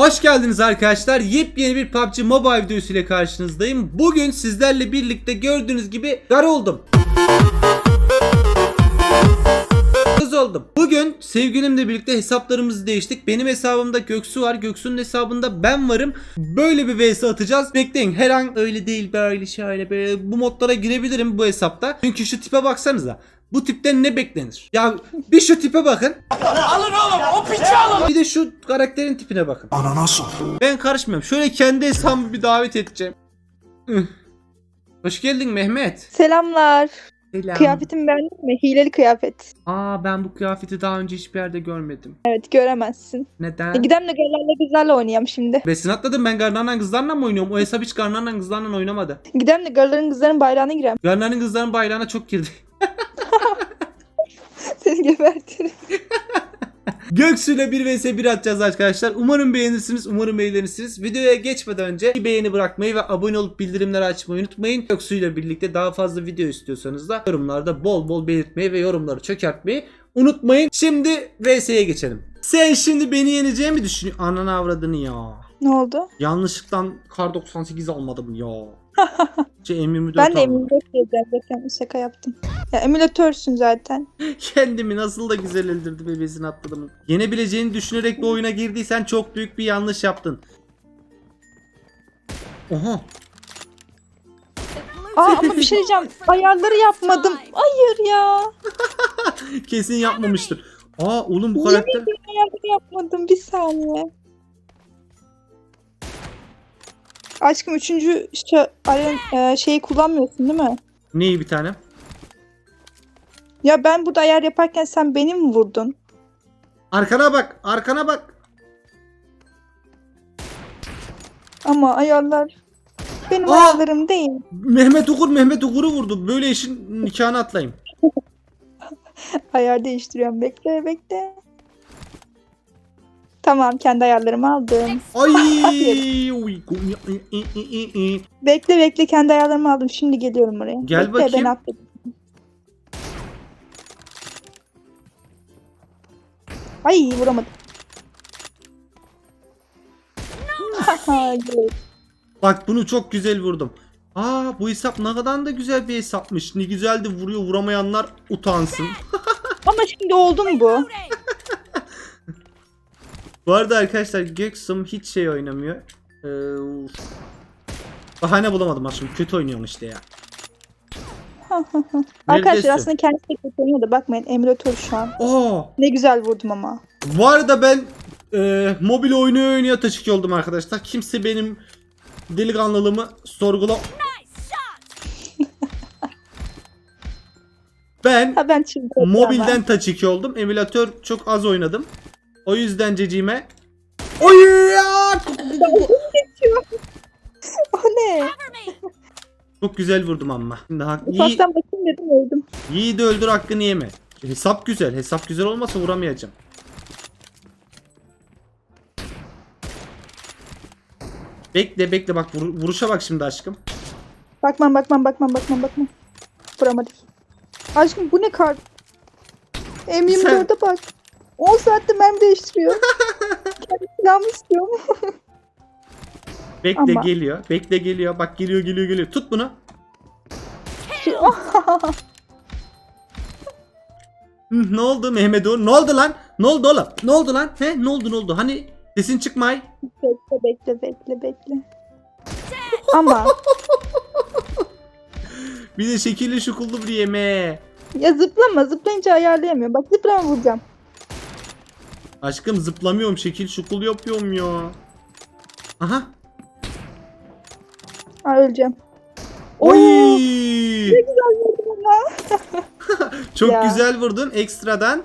Hoş geldiniz arkadaşlar. Yepyeni bir PUBG Mobile videosu ile karşınızdayım. Bugün sizlerle birlikte gördüğünüz gibi gar oldum. Oldum. Bugün sevgilimle birlikte hesaplarımızı değiştik. Benim hesabımda Göksu var. Göksu'nun hesabında ben varım. Böyle bir vs atacağız. Bekleyin her an öyle değil böyle şöyle böyle bu modlara girebilirim bu hesapta. Çünkü şu tipe baksanıza. Bu tipten ne beklenir? Ya bir şu tipe bakın. Bir de şu karakterin tipine bakın. Ananas ol. Ben karışmıyorum. Şöyle kendi hesabımı bir davet edeceğim. Hoş geldin Mehmet. Selamlar. Selam. Kıyafetimi beğendin mi? Hileli kıyafet. Aa ben bu kıyafeti daha önce hiçbir yerde görmedim. Evet göremezsin. E, Neden? gidem de kızlarla oynayayım şimdi. Besin atladım ben Garnan'la kızlarla mı oynuyorum? O hesap hiç Garnan'la kızlarla oynamadı. Gidem de görlerin kızların bayrağına girem. Garnan'ın kızların bayrağına çok girdi. Seni gebertirim. Göksu'yla 1 vs 1 atacağız arkadaşlar. Umarım beğenirsiniz. Umarım eğlenirsiniz. Videoya geçmeden önce bir beğeni bırakmayı ve abone olup bildirimleri açmayı unutmayın. Göksu'yla birlikte daha fazla video istiyorsanız da yorumlarda bol bol belirtmeyi ve yorumları çökertmeyi unutmayın. Şimdi vs'ye geçelim. Sen şimdi beni yeneceğini mi düşünüyorsun? Ananı avradını ya. Ne oldu? Yanlışlıkla kar 98 almadım ya. Şey M24 Ben de emülatör. Zaten şaka yaptım. Ya emülatörsün zaten. Kendimi nasıl da güzel öldürdü bebesini atladım. Yenebileceğini düşünerek bu oyuna girdiysen çok büyük bir yanlış yaptın. Oha. Aa ama bir şey diyeceğim. Ayarları yapmadım. Hayır ya. Kesin yapmamıştır. Aa oğlum bu Yemin karakter. ayarları yapmadım. Bir saniye. Aşkım üçüncü e, şeyi kullanmıyorsun değil mi? Neyi bir tane? Ya ben burada ayar yaparken sen beni mi vurdun? Arkana bak. Arkana bak. Ama ayarlar benim Aa! ayarlarım değil. Mehmet Ukur Mehmet Ukur'u vurdu. Böyle işin nikahını atlayayım. Ayar değiştiriyorum. Bekle bekle. Tamam kendi ayarlarımı aldım. Ay. Bekle bekle kendi ayarlarımı aldım. Şimdi geliyorum oraya. Gel bekle, bakayım. Ben affedeyim. Ay vuramadım. Hayır. Bak bunu çok güzel vurdum. Aa bu hesap ne kadar da güzel bir hesapmış. Ne güzel de vuruyor vuramayanlar utansın. Ama şimdi oldu mu bu? Bu arada arkadaşlar Göksum hiç şey oynamıyor. Ee, uf. Bahane bulamadım aslında. Kötü oynuyorum işte ya. Arkadaşlar Neredesin? aslında kendisi de kötü oynuyor da bakmayın emülatör şu an. Aa, Ne güzel vurdum ama. bu arada ben e, mobil oyunu oynuyor taşık oldum arkadaşlar. Kimse benim delikanlılığımı sorgula... ben Ha ben mobilden 2 oldum. Emülatör çok az oynadım. O yüzden ceciğime... Oy ya! O ne? Çok güzel vurdum ama. Şimdi hak... Yi- Ufaktan bakayım dedim öldüm. Yiğidi öldür hakkını yeme. Hesap güzel. Hesap güzel olmasa vuramayacağım. Bekle bekle bak vur- vuruşa bak şimdi aşkım. Bakmam bakmam bakmam bakmam bakmam. Vuramadık. Aşkım bu ne kart? M24'e bak. 10 saatte mermi değiştiriyor. Kendi silahımı istiyorum. Bekle Ama- geliyor. Bekle geliyor. Bak geliyor geliyor geliyor. Tut bunu. Ne oldu Mehmet Uğur? Ne oldu lan? Ne oldu oğlum? Ne oldu lan? He? Ne oldu ne oldu? Hani sesin çıkmay. bekle bekle bekle bekle. Ama Bir de şekilli şukullu bir yeme. ya zıplama zıplayınca ayarlayamıyorum. Bak zıplama vuracağım. Aşkım zıplamıyorum. Şekil şukul yapıyorum ya. Aha. Aa, öleceğim. Oy! Vurdum ama. Çok Ya. güzel vurdun ekstradan.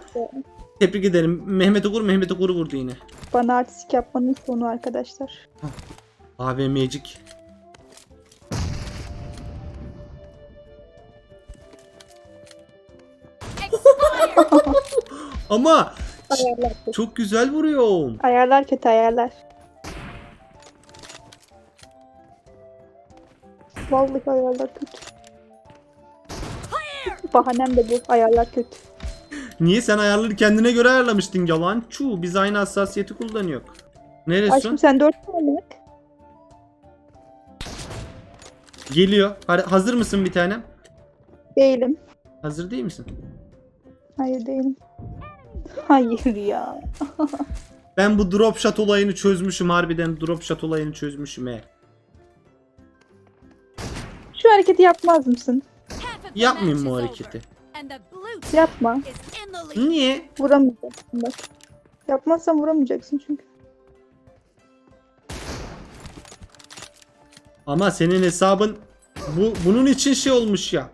Tebrik ederim. Mehmet Uğur Mehmet Uğur vurdu yine. Bana artistik yapmanın sonu arkadaşlar. AVM'cik. Ama Ayarlar kötü. çok güzel vuruyorum. Ayarlar kötü ayarlar. Vallahi ayarlar kötü. Bahanem de bu. Ayarlar kötü. Niye sen ayarları kendine göre ayarlamıştın yalancı? Biz aynı hassasiyeti kullanıyoruz. Neresi? Aşkım sen dört tane bak. Geliyor. Hadi, hazır mısın bir tanem? Değilim. Hazır değil misin? Hayır değilim. Hayır ya. Ben bu drop shot olayını çözmüşüm harbiden drop shot olayını çözmüşüm he. Şu hareketi yapmaz mısın? Yapmayayım mı o hareketi? Yapma. Niye? Vuramayacaksın bak. Yapmazsan vuramayacaksın çünkü. Ama senin hesabın bu bunun için şey olmuş ya.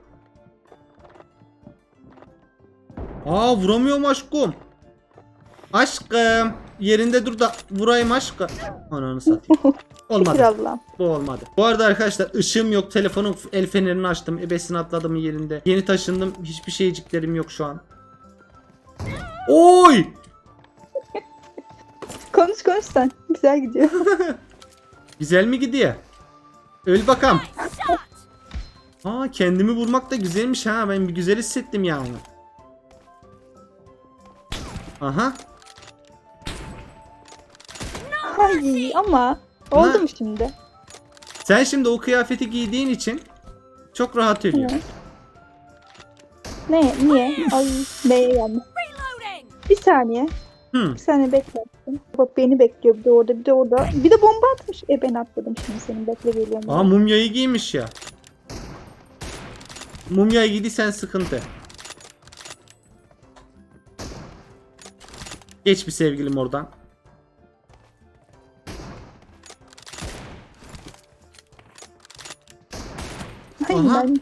Aa vuramıyorum aşkım. Aşkım yerinde dur da vurayım aşkım. Ananı satayım. Olmadı. Allah'ım. Bu olmadı. Bu arada arkadaşlar ışığım yok. Telefonun el fenerini açtım. Ebesini atladım yerinde. Yeni taşındım. Hiçbir şeyciklerim yok şu an. Oy! Konuş konuş sen. Güzel gidiyor. Güzel mi gidiyor? Öl bakalım. Aa kendimi vurmak da güzelmiş ha. Ben bir güzel hissettim yani. Aha. Ay ama oldu mu şimdi? Sen şimdi o kıyafeti giydiğin için çok rahat ölüyor. Evet. Ne? Niye? Ay neye gelmiş? Bir saniye. Hı. Bir saniye bekle. Bak beni bekliyor bir de orada bir de orada. Bir de bomba atmış. E ben atladım şimdi senin bekle geliyorum. Aa mumyayı giymiş ya. Mumyayı giydiysen sıkıntı. Geç bir sevgilim oradan. Ay Aha. ben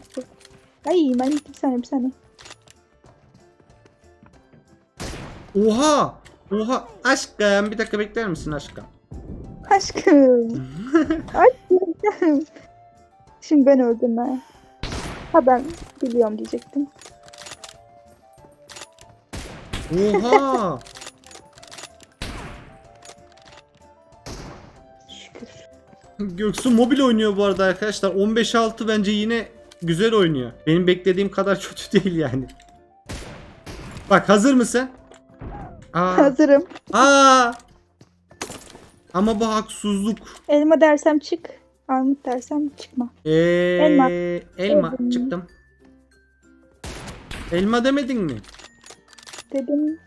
Ay ben bir saniye bir saniye. Oha! Oha! Aşkım bir dakika bekler misin aşkım? Aşkım. Aşkım. Şimdi ben öldüm ha. Ha ben biliyorum diyecektim. Oha! Göksu mobil oynuyor bu arada arkadaşlar. 15-6 bence yine güzel oynuyor. Benim beklediğim kadar kötü değil yani. Bak hazır mısın? Aa, Hazırım. aa. Ama bu haksızlık. Elma dersem çık. Armut dersem çıkma. Ee, Elma. elma. Dedim. çıktım. Elma demedin mi? Dedim.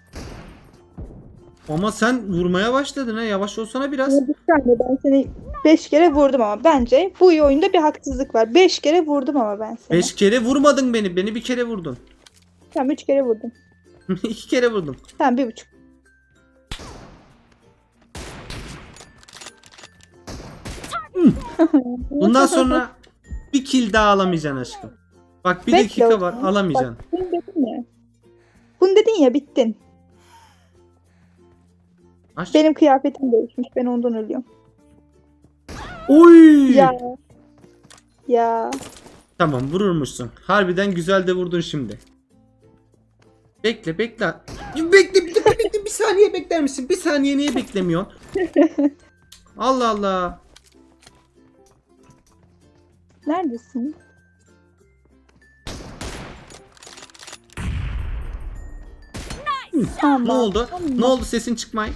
Ama sen vurmaya başladın ha. Yavaş olsana biraz. Ya bir saniye ben seni 5 kere vurdum ama bence bu oyunda bir haksızlık var. 5 kere vurdum ama ben seni. Beş kere vurmadın beni. Beni bir kere vurdun. Tamam 3 kere vurdum. İki kere vurdum. Tamam bir buçuk. Bundan sonra bir kill daha alamayacaksın aşkım. Bak bir Bekle dakika var alamayacaksın. Bak, bunu dedin ya. Bunu dedin ya bittin. Aç. Benim kıyafetim değişmiş. Ben ondan ölüyorum. Oy! Ya. Ya. Tamam vururmuşsun. Harbiden güzel de vurdun şimdi. Bekle bekle. Bekle bekle bekle bir saniye bekler misin? Bir saniye niye beklemiyorsun? Allah Allah. Neredesin? Tamam. Ne oldu? Tamam. Ne oldu sesin çıkmay?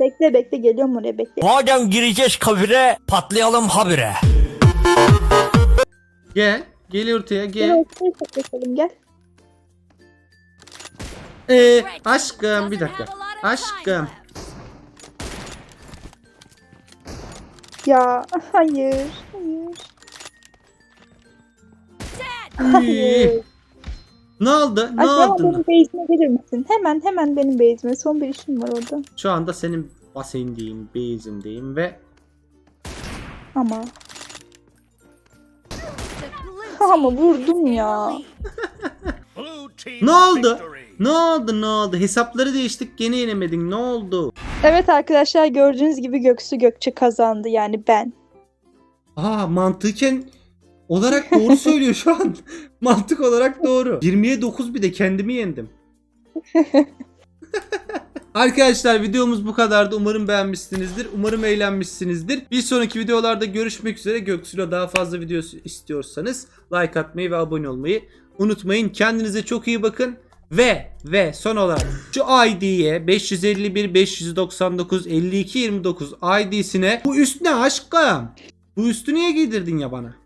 Bekle bekle geliyorum oraya bekle. Madem gireceğiz kabire patlayalım habire. Gel. Gel ortaya Gel gel. ortaya gel. Ee, aşkım bir dakika. Aşkım. Ya hayır. Hayır. Hayır. Ne oldu? Ne Aşkım oldu? benim base'ime gelir misin? Hemen hemen benim base'ime. Son bir işim var orada. Şu anda senin basendeyim, base'indeyim ve Ama. Ama vurdum ya. ne oldu? Ne oldu? Ne oldu? Hesapları değiştik gene yenemedin. Ne oldu? Evet arkadaşlar gördüğünüz gibi Göksu Gökçe kazandı yani ben. Aa mantıken olarak doğru söylüyor şu an. Mantık olarak doğru. 20'ye 9 bir de kendimi yendim. Arkadaşlar videomuz bu kadardı. Umarım beğenmişsinizdir. Umarım eğlenmişsinizdir. Bir sonraki videolarda görüşmek üzere. Göksu'yla daha fazla video istiyorsanız like atmayı ve abone olmayı unutmayın. Kendinize çok iyi bakın. Ve ve son olarak şu ID'ye 551 599 52 29 ID'sine bu üst ne aşkım? Bu üstü niye giydirdin ya bana?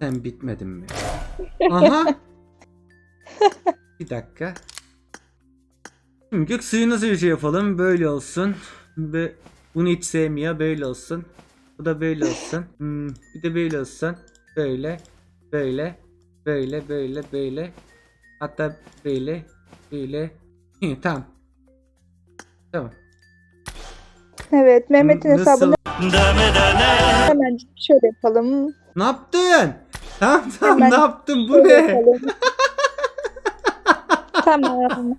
Sen bitmedin mi? Aha. Bir dakika. Şimdi gök suyu nasıl bir şey yapalım? Böyle olsun. Ve bunu hiç sevmiyor. Böyle olsun. Bu da böyle olsun. Hmm, bir de böyle olsun. Böyle. Böyle. Böyle böyle böyle. Hatta böyle. Böyle. İyi tamam. Tamam. Evet Mehmet'in Nasıl? hesabını hemen şöyle yapalım. Ne yaptın? Tamam tamam Hemen ne yaptın? Bu ne? tamam.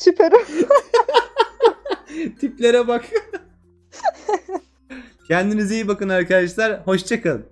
Süper. Tiplere bak. Kendinize iyi bakın arkadaşlar. Hoşçakalın.